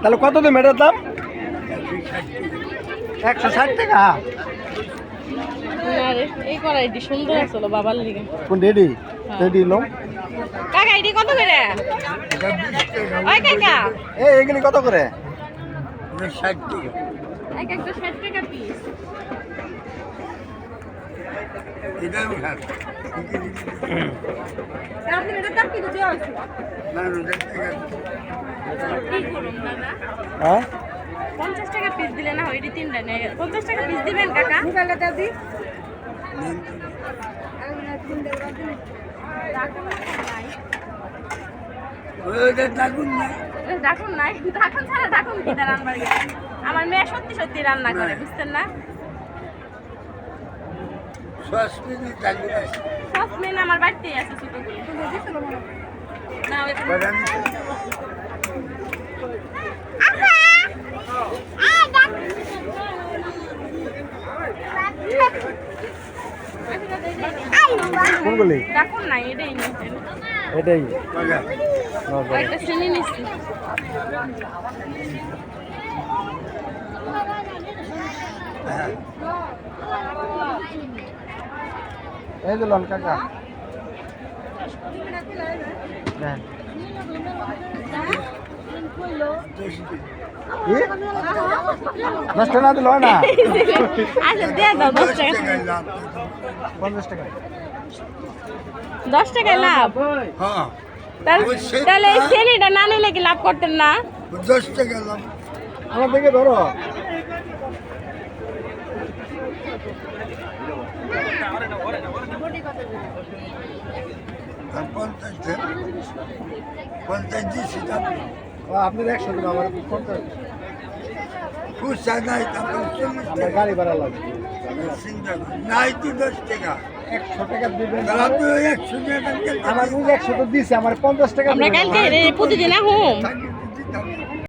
তাহলে কত দিন এটার দাম? একশো ষাট টাকা? এই কড়াইটি সুন্দর আসলো বাবার লিগে। কোন রেডি? রেডি লো। কাকা এটি কত করে? ওই কাকা। এই এগুলি কত করে? ষাট টাকা এক একটা ষাট টাকা পিস এটাও ষাট আপনি এটা হ্যাঁ? পঞ্চাশ টাকা পিস দিলে না তিনটা নেই পঞ্চাশ টাকা পিস দিবেন আমার মেয়ে সত্যি সত্যি রান্না করে, বুঝতেন না? সসপেনে আমার বাড়িতেই আছে ছোট না কোনগুলি ডাকুন নাই এটাই নিয়েছেন এটাই। একটা চিনি নিচ্ছি। এই দিলাম কাকা দেন। দশ টাকা না দিল না। টাকা পঞ্চাশ টাকা। দশ টাকায় লাভ? হ্যাঁ। তাহলে চিনিটা না নিলে কি লাভ করতেন না? দশ টাকা লাভ। আমার দিকে ধরো আর পঞ্চাশ টাকা পঞ্চাশ দিয়েছি তারপর ও, আপনার একশো আমার পঞ্চাশ নাই তারপর গাড়ি ভাড়া লাগবে চিন্তা করি নাই তো দশ টাকা। একশো টাকা দিবেন। তাহলে আপনি ওই একশো টাকা আমার একশো তো দিছে আমার পঞ্চাশ টাকা আমরা কালকে প্রতিদিন হুম